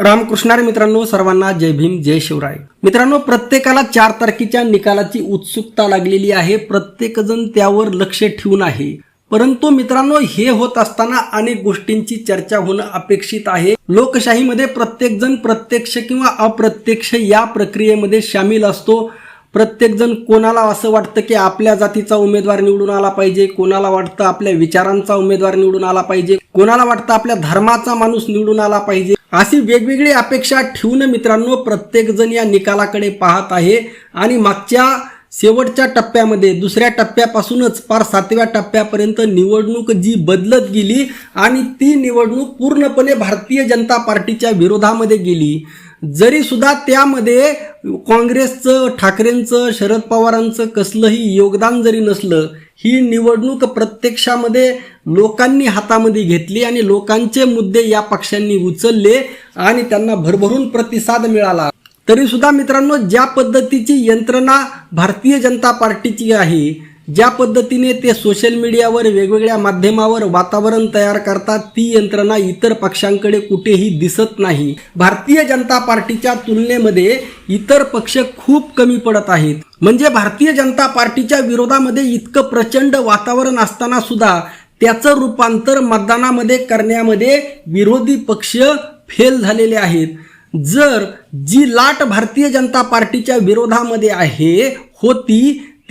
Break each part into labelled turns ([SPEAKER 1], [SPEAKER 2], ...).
[SPEAKER 1] रामकृष्णारे मित्रांनो सर्वांना जय भीम जय शिवराय. मित्रांनो प्रत्येकाला चार तारखेच्या निकालाची उत्सुकता लागलेली आहे. प्रत्येकजण त्यावर लक्ष ठेवून आहे. परंतु मित्रांनो हे होत असताना अनेक गोष्टींची चर्चा होणं अपेक्षित आहे. लोकशाहीमध्ये प्रत्येकजण प्रत्यक्ष किंवा अप्रत्यक्ष या प्रक्रियेमध्ये सामील असतो. प्रत्येकजण कोणाला असं वाटतं की आपल्या जातीचा उमेदवार निवडून आला पाहिजे? कोणाला वाटतं आपल्या विचारांचा उमेदवार निवडून आला पाहिजे? कोणाला वाटतं आपल्या धर्माचा माणूस निवडून आला पाहिजे? अशी वेगवेगळी अपेक्षा ठेवून मित्रांनो प्रत्येकजण या निकालाकडे पाहत आहे. आणि मागच्या शेवटच्या टप्प्यामध्ये दुसऱ्या टप्प्यापासूनच पार सातव्या टप्प्यापर्यंत निवडणूक जी बदलत गेली आणि ती निवडणूक पूर्णपणे भारतीय जनता पार्टीच्या विरोधामध्ये गेली. जरी सुद्धा त्यामध्ये काँग्रेसचं ठाकरेंचं शरद पवारांचं कसलंही योगदान जरी नसलं ही निवडणूक प्रत्यक्षामध्ये लोकांनी हातामध्ये घेतली आणि लोकांचे मुद्दे या पक्षांनी उचलले आणि त्यांना भरभरून प्रतिसाद मिळाला. तरी सुद्धा मित्रांनो ज्या पद्धतीची यंत्रणा भारतीय जनता पार्टीची आहे ज्या पद्धतीने ते सोशल मीडियावर वेगवेगळ्या माध्यमावर वातावरण तयार करतात ती यंत्रणा इतर पक्षांकडे कुठेही दिसत नाही. भारतीय जनता पार्टीच्या तुलनेमध्ये इतर पक्ष खूप कमी पडत आहेत. म्हणजे भारतीय जनता पार्टीच्या विरोधामध्ये इतकं प्रचंड वातावरण असताना सुद्धा त्याचं रूपांतर मतदानामध्ये करण्यामध्ये विरोधी पक्ष फेल झालेले आहेत. जर जी लाट भारतीय जनता पार्टीच्या विरोधामध्ये आहे होती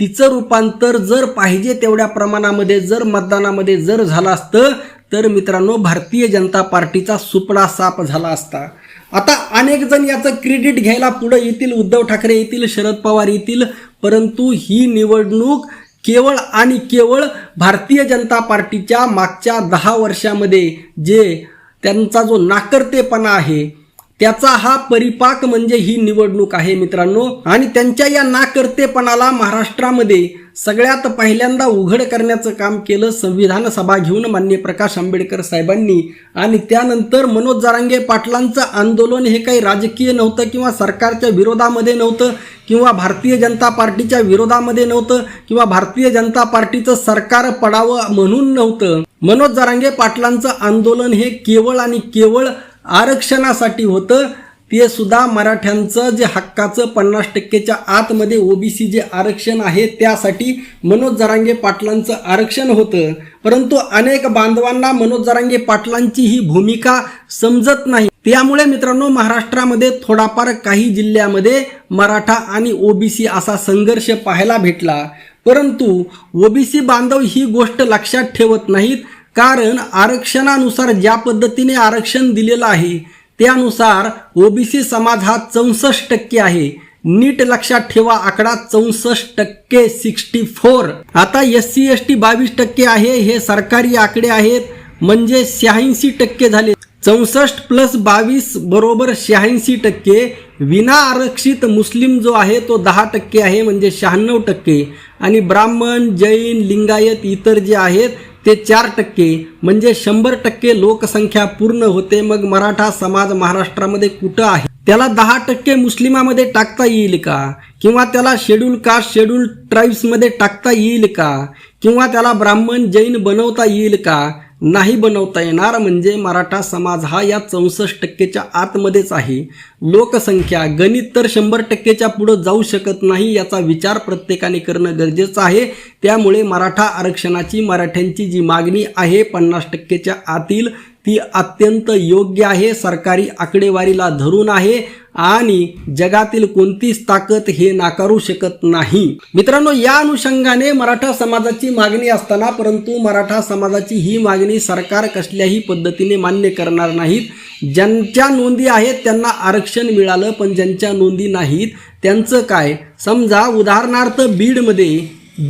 [SPEAKER 1] तिचं रूपांतर जर पाहिजे तेवढ्या प्रमाणामध्ये जर मतदानामध्ये जर झालं असतं तर मित्रांनो भारतीय जनता पार्टीचा सुपडा साप झाला असता. आता अनेक जण याचं क्रेडिट घ्यायला पुढे येतील उद्धव ठाकरे येतील शरद पवार येतील परंतु ही निवडणूक केवळ आणि केवळ भारतीय जनता पार्टीच्या मागच्या दहा वर्षामध्ये जे त्यांचा जो नाकर्तेपणा आहे त्याचा हा परिपाक म्हणजे ही निवडणूक आहे मित्रांनो. आणि त्यांच्या या नाकर्तेपणाला महाराष्ट्रामध्ये सगळ्यात पहिल्यांदा उघड करण्याचं काम केलं संविधान सभा घेऊन मान्य प्रकाश आंबेडकर साहेबांनी. आणि त्यानंतर मनोज जारांगे पाटलांचं आंदोलन हे काही राजकीय नव्हतं किंवा सरकारच्या विरोधामध्ये नव्हतं किंवा भारतीय जनता पार्टीच्या विरोधामध्ये नव्हतं किंवा भारतीय जनता पार्टीचं सरकार पडावं म्हणून नव्हतं. मनोज जारांगे पाटलांचं आंदोलन हे केवळ आणि केवळ आरक्षणासाठी होतं ते सुद्धा मराठ्यांचं जे हक्काचं पन्नास टक्केच्या आतमध्ये ओबीसी जे आरक्षण आहे त्यासाठी मनोज जरांगे पाटलांचं आरक्षण होतं. परंतु अनेक बांधवांना मनोज जरांगे पाटलांची ही भूमिका समजत नाही. त्यामुळे मित्रांनो महाराष्ट्रामध्ये थोडाफार काही जिल्ह्यामध्ये मराठा आणि ओबीसी असा संघर्ष पाहायला भेटला. परंतु ओबीसी बांधव ही गोष्ट लक्षात ठेवत नाहीत. कारण आरक्षणानुसार ज्या पद्धतीने आरक्षण दिलेलं आहे त्यानुसार ओबीसी समाज हा चौसष्ट टक्के आहे. नीट लक्षात ठेवा आकडा चौसष्ट टक्के सिक्स्टी फोर. आता एस सी एस टी बावीस टक्के आहे हे सरकारी आकडे आहेत म्हणजे शहाऐंशी टक्के झाले. चौसष्ट प्लस बावीस बरोबर शहाऐंशी टक्के. विना आरक्षित मुस्लिम जो आहे तो दहा टक्के आहे म्हणजे शहाण्णव टक्के. आणि ब्राह्मण जैन लिंगायत इतर जे आहेत ते चार टक्के म्हणजे शंभर टक्के लोकसंख्या पूर्ण होते मग मराठा समाज महाराष्ट्रामध्ये कुठं आहे? त्याला दहा टक्के मुस्लिमामध्ये टाकता येईल का? किंवा त्याला शेड्यूल कास्ट शेड्यूल ट्राईब्समध्ये टाकता येईल का? किंवा त्याला ब्राह्मण जैन बनवता येईल का? नाही बनवता येणार म्हणजे मराठा समाज हा या चौसष्ट टक्केच्या आतमध्येच आहे. लोकसंख्या गणित तर शंभर टक्केच्या पुढं जाऊ शकत नाही याचा विचार प्रत्येकाने करणं गरजेचं आहे. त्यामुळे मराठा आरक्षणाची मराठ्यांची जी मागणी आहे पन्नास टक्केच्या आतील ती अत्यंत योग्य आहे. सरकारी आकडेवारीला धरून आहे. आणि जगातील कोणतीच ताकद हे नाकारू शकत नाही. मित्रांनो या अनुषंगाने मराठा समाजाची मागणी असताना परंतु मराठा समाजाची ही मागणी सरकार कसल्याही पद्धतीने मान्य करणार नाहीत. ज्यांच्या नोंदी आहेत त्यांना आरक्षण मिळालं पण ज्यांच्या नोंदी नाहीत त्यांचं काय? समजा उदाहरणार्थ बीडमध्ये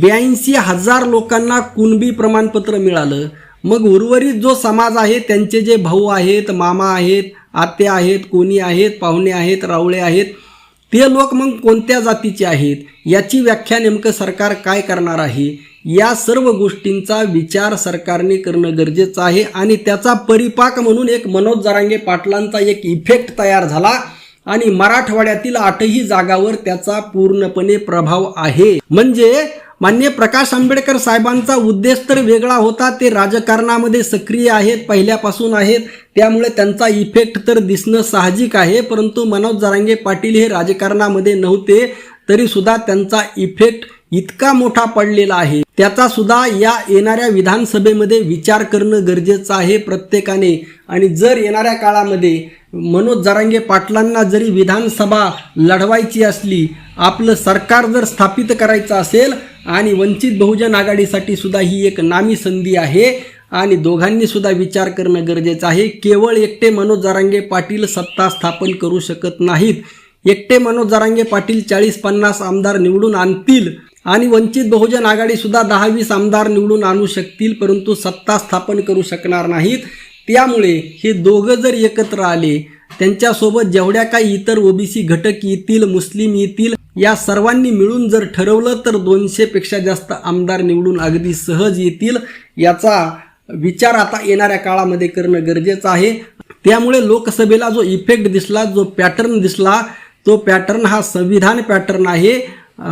[SPEAKER 1] ब्याऐंशी हजार लोकांना कुणबी प्रमाणपत्र मिळालं. मग उर्वरित जो समाज आहे त्यांचे जे भाऊ आहेत मामा आहेत आत्या आहेत कोणी आहेत पाहुणे आहेत रावळे आहेत. ते लोक मग कोणत्या जातीचे आहेत? याची व्याख्या नेमकं सरकार काय करणार आहे? या सर्व गोष्टींचा विचार सरकारने करणं गरजेचं आहे आणि त्याचा परिपाक म्हणून एक मनोज जरांगे पाटलांचा एक इफेक्ट तयार झाला आणि मराठवाड्यातील आठही जागावर त्याचा पूर्णपणे प्रभाव आहे. म्हणजे मान्य प्रकाश आंबेडकर साहेबांचा उद्देश तर वेगळा होता ते राजकारणामध्ये सक्रिय आहेत पहिल्यापासून आहेत. त्यामुळे त्यांचा इफेक्ट तर दिसणं साहजिक आहे परंतु मनोज जरांगे पाटील हे राजकारणामध्ये नव्हते तरीसुद्धा त्यांचा इफेक्ट इतका मोठा पडलेला आहे. त्याचा सुद्धा या येणाऱ्या विधानसभेमध्ये विचार करणं गरजेचं आहे प्रत्येकाने. आणि जर येणाऱ्या काळामध्ये मनोज जरांगे पाटलांना जरी विधानसभा लढवायची असली आपलं सरकार जर स्थापित करायचं असेल आणि वंचित बहुजन आघाडीसाठी सुद्धा ही एक नामी संधी आहे आणि दोघांनी सुद्धा विचार करणं गरजेचं आहे. केवळ एकटे मनोज जारांगे पाटील सत्ता स्थापन करू शकत नाहीत. एकटे मनोज जारांगे पाटील चाळीस पन्नास आमदार निवडून आणतील आणि वंचित बहुजन आघाडी सुद्धा दहा वीस आमदार निवडून आणू शकतील परंतु सत्ता स्थापन करू शकणार नाहीत. त्यामुळे हे दोघं जर एकत्र आले त्यांच्यासोबत जेवढ्या काही इतर ओबीसी घटक येतील मुस्लिम येतील या सर्वांनी मिळून जर ठरवलं तर दोनशेपेक्षा जास्त आमदार निवडून अगदी सहज येतील याचा विचार आता येणाऱ्या काळामध्ये करणं गरजेचं आहे. त्यामुळे लोकसभेला जो इफेक्ट दिसला जो पॅटर्न दिसला तो पॅटर्न हा संविधान पॅटर्न आहे.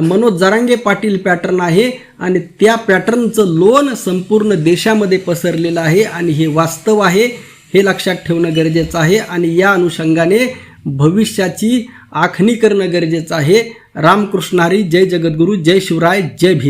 [SPEAKER 1] मनोज जरांगे पाटील पॅटर्न आहे आणि त्या पॅटर्नचं लोन संपूर्ण देशामध्ये पसरलेलं आहे आणि हे वास्तव आहे. हे लक्षात ठेवणं गरजेचं आहे आणि या अनुषंगाने भविष्याची आखणी करणं गरजेचं आहे. रामकृष्णारी जय जगद्गुरू जय शिवराय जय भीम.